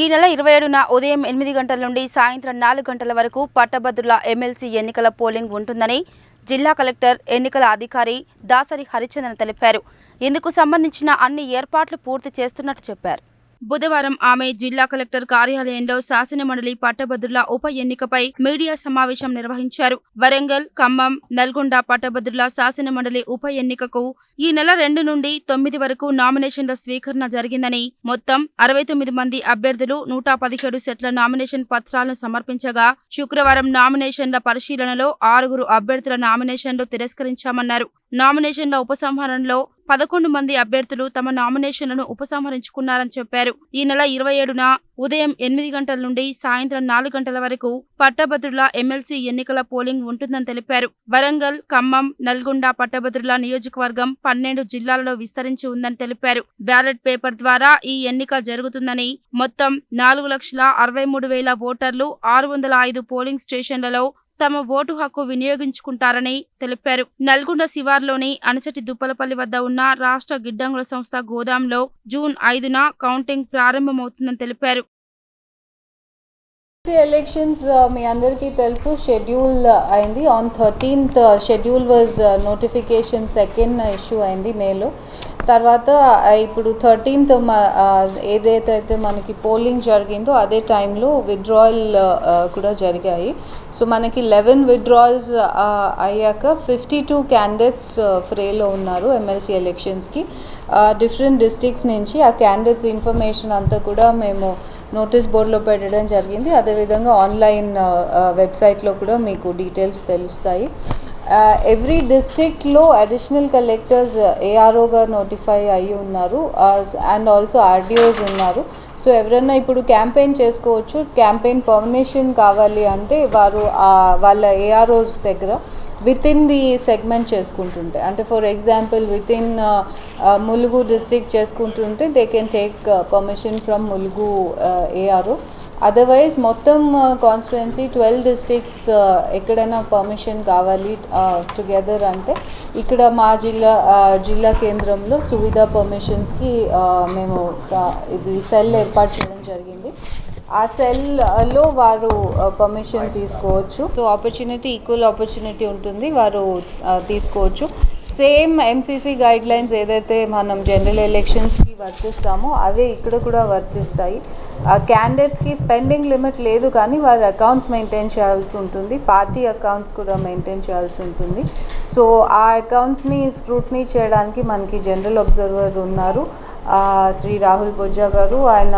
ఈ నెల ఇరవై ఏడున ఉదయం ఎనిమిది గంటల నుండి సాయంత్రం నాలుగు గంటల వరకు పట్టభద్రుల ఎమ్మెల్సీ ఎన్నికల పోలింగ్ ఉంటుందని జిల్లా కలెక్టర్ ఎన్నికల అధికారి దాసరి హరిచందన్ తెలిపారు. ఇందుకు సంబంధించిన అన్ని ఏర్పాట్లు పూర్తి చేస్తున్నట్టు చెప్పారు. బుధవారం ఆమె జిల్లా కలెక్టర్ కార్యాలయంలో శాసనమండలి పట్టభద్రుల ఉప ఎన్నికపై మీడియా సమావేశం నిర్వహించారు. వరంగల్ ఖమ్మం నల్గొండ పట్టభద్రుల శాసనమండలి ఉప ఎన్నికకు ఈ నెల రెండు నుండి తొమ్మిది వరకు నామినేషన్ల స్వీకరణ జరిగిందని మొత్తం అరవై తొమ్మిది మంది అభ్యర్థులు నూట పదిహేడు సెట్ల నామినేషన్ పత్రాలను సమర్పించగా శుక్రవారం నామినేషన్ల పరిశీలనలో ఆరుగురు అభ్యర్థుల నామినేషన్లు తిరస్కరించామన్నారు. నామినేషన్ల ఉపసంహరణలో పదకొండు మంది అభ్యర్థులు తమ నామినేషన్లను ఉపసంహరించుకున్నారని చెప్పారు. ఈ నెల ఇరవై ఏడున ఉదయం ఎనిమిది గంటల నుండి సాయంత్రం నాలుగు గంటల వరకు పట్టభద్రుల ఎమ్మెల్సీ ఎన్నికల పోలింగ్ ఉంటుందని తెలిపారు. వరంగల్ ఖమ్మం నల్గొండ పట్టభద్రుల నియోజకవర్గం పన్నెండు జిల్లాలలో విస్తరించి ఉందని తెలిపారు. బ్యాలెట్ పేపర్ ద్వారా ఈ ఎన్నిక జరుగుతుందని మొత్తం నాలుగు లక్షల అరవై మూడు వేల ఓటర్లు ఆరు వందల ఐదు పోలింగ్ స్టేషన్లలో తమ ఓటు హక్కు వినియోగించుకుంటారని తెలిపారు. నల్గొండ శివార్లోని అనిచటి దుప్పలపల్లి వద్ద ఉన్న రాష్ట్ర గిడ్డంగుల సంస్థ గోదాంలో జూన్ ఐదున కౌంటింగ్ ప్రారంభమవుతుందని తెలిపారు. ఎలక్షన్స్ uh, మీ అందరికీ తెలుసు షెడ్యూల్ అయింది. On thirteenth schedule was notification second issue అయింది మేలో తర్వాత ఇప్పుడు థర్టీన్త్ ఏదైతే అయితే మనకి పోలింగ్ జరిగిందో అదే టైంలో విత్డ్రాయల్ కూడా జరిగాయి. సో మనకి లెవెన్ విత్డ్రాయల్స్ అయ్యాక ఫిఫ్టీ టూ క్యాండిడేట్స్ ఫ్రేలో ఉన్నారు ఎమ్మెల్సీ ఎలక్షన్స్కి. డిఫరెంట్ డిస్ట్రిక్ట్స్ నుంచి ఆ క్యాండిడేట్స్ ఇన్ఫర్మేషన్ అంతా కూడా మేము నోటీస్ బోర్డులో పెట్టడం జరిగింది. అదేవిధంగా ఆన్లైన్ వెబ్సైట్లో కూడా మీకు డీటెయిల్స్ తెలుస్తాయి. ఎవ్రీ డిస్ట్రిక్ట్లో అడిషనల్ కలెక్టర్స్ ఏఆర్ఓగా నోటిఫై అయ్యి ఉన్నారు అండ్ ఆల్సో ఆర్డిఓస్ ఉన్నారు. సో ఎవరైనా ఇప్పుడు క్యాంపెయిన్ చేసుకోవచ్చు క్యాంపెయిన్ పర్మిషన్ కావాలి అంటే వారు వాళ్ళ ఏఆర్ఓస్ దగ్గర విత్ ఇన్ ది సెగ్మెంట్ చేసుకుంటుంటే. అంటే for example with in Mulugu district చేసుకుంటుంటే they can take permission from Mulugu uh, ARO otherwise మొత్తం కాన్స్టిట్యుయెన్సీ ట్వెల్వ్ డిస్ట్రిక్ట్స్ ఎక్కడైనా పర్మిషన్ కావాలి uh, టుగెదర్ అంటే ఇక్కడ మా జిల్లా uh, జిల్లా కేంద్రంలో సువిధ పర్మిషన్స్కి uh, మేము ఇది సెల్ ఏర్పాటు చేయడం జరిగింది. ఆ సెల్లో వారు పర్మిషన్ తీసుకోవచ్చు. సో ఆపర్చునిటీ ఈక్వల్ ఆపర్చునిటీ ఉంటుంది. వారు తీసుకోవచ్చు. సేమ్ ఎంసీసీ గైడ్ లైన్స్ ఏదైతే మనం జనరల్ ఎలక్షన్స్కి వర్తిస్తామో అవే ఇక్కడ కూడా వర్తిస్తాయి. క్యాండిడేట్స్కి స్పెండింగ్ లిమిట్ లేదు కానీ వారి అకౌంట్స్ మెయింటైన్ చేయాల్సి ఉంటుంది. పార్టీ అకౌంట్స్ కూడా మెయింటైన్ చేయాల్సి ఉంటుంది. సో ఆ అకౌంట్స్ని స్క్రూట్నీ చేయడానికి మనకి జనరల్ అబ్జర్వర్ ఉన్నారు. శ్రీ రాహుల్ బొజ్జా గారు. ఆయన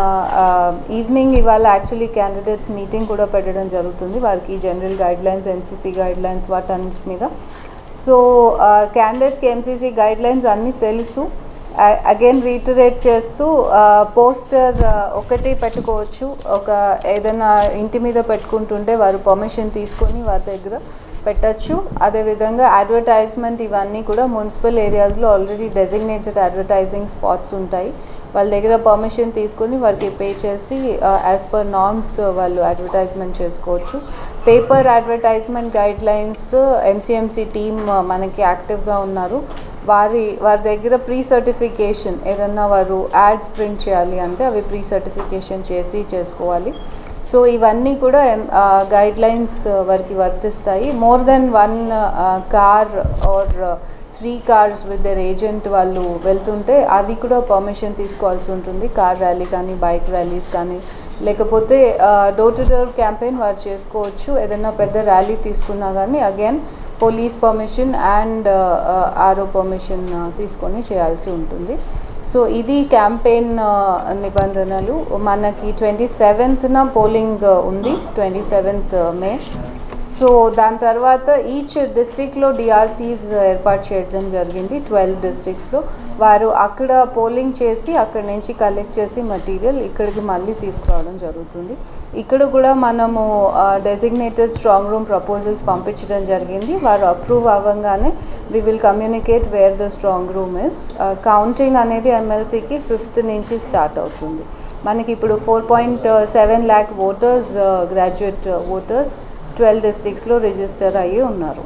ఈవినింగ్ ఇవాళ యాక్చువల్లీ క్యాండిడేట్స్ మీటింగ్ కూడా పెట్టడం జరుగుతుంది. వారికి జనరల్ గైడ్లైన్స్ ఎంసీసీ గైడ్లైన్స్ వాటన్నిటి మీద. సో క్యాండిడేట్స్కి ఎంసీసీ గైడ్లైన్స్ అన్నీ తెలుసు. అగైన్ రీటరేట్ చేస్తూ పోస్టర్ ఒకటి పెట్టుకోవచ్చు. ఒక ఏదైనా ఇంటి మీద పెట్టుకుంటుంటే వారు పర్మిషన్ తీసుకొని వారి దగ్గర పెట్టచ్చు. అదేవిధంగా అడ్వర్టైజ్మెంట్ ఇవన్నీ కూడా మున్సిపల్ ఏరియాస్లో ఆల్రెడీ డెసిగ్నేటెడ్ అడ్వర్టైజింగ్ స్పాట్స్ ఉంటాయి. వాళ్ళ దగ్గర పర్మిషన్ తీసుకొని వారికి పే చేసి యాజ్ పర్ నార్మ్స్ వాళ్ళు అడ్వర్టైజ్మెంట్ చేసుకోవచ్చు. Paper advertisement guide lines MCMC team మనకి యాక్టివ్గా ఉన్నారు. వారి వారి దగ్గర ప్రీ సర్టిఫికేషన్ ఏదన్నా వారు యాడ్స్ ప్రింట్ చేయాలి అంటే అవి ప్రీ సర్టిఫికేషన్ చేసి చేసుకోవాలి. సో ఇవన్నీ కూడా గైడ్ లైన్స్ వారికి వర్తిస్తాయి. More than one car or three cars with their agent వాళ్ళు వెళ్తుంటే అవి కూడా పర్మిషన్ తీసుకోవాల్సి ఉంటుంది. కార్ ర్యాలీ కానీ బైక్ ర్యాలీస్ కానీ. లేకపోతే డోర్ టు డోర్ క్యాంపెయిన్ వారు చేసుకోవచ్చు. ఏదైనా పెద్ద ర్యాలీ తీసుకున్నా కానీ again police permission and RO permission తీసుకొని చేయాల్సి ఉంటుంది. సో ఇది క్యాంపెయిన్ నిబంధనలు. మనకి ట్వంటీ సెవెంత్న పోలింగ్ ఉంది ట్వంటీ సెవెంత్ మే. సో దాని తర్వాత ఈచ్ డిస్టిక్లో డిఆర్సీస్ ఏర్పాటు చేయడం జరిగింది. ట్వెల్వ్ డిస్టిక్స్లో వారు అక్కడ పోలింగ్ చేసి అక్కడ నుంచి కలెక్ట్ చేసి మటీరియల్ ఇక్కడికి మళ్ళీ తీసుకురావడం జరుగుతుంది. ఇక్కడ కూడా మనము డెసిగ్నేటెడ్ స్ట్రాంగ్ రూమ్ ప్రపోజల్స్ పంపించడం జరిగింది. వారు అప్రూవ్ అవ్వగానే we will communicate where the strong room is counting అనేది ఎమ్మెల్సీకి ఫిఫ్త్ నుంచి స్టార్ట్ అవుతుంది. మనకి ఇప్పుడు four point seven lakh voters graduate voters twelve డిస్టిక్స్లో register అయ్యి ఉన్నారు.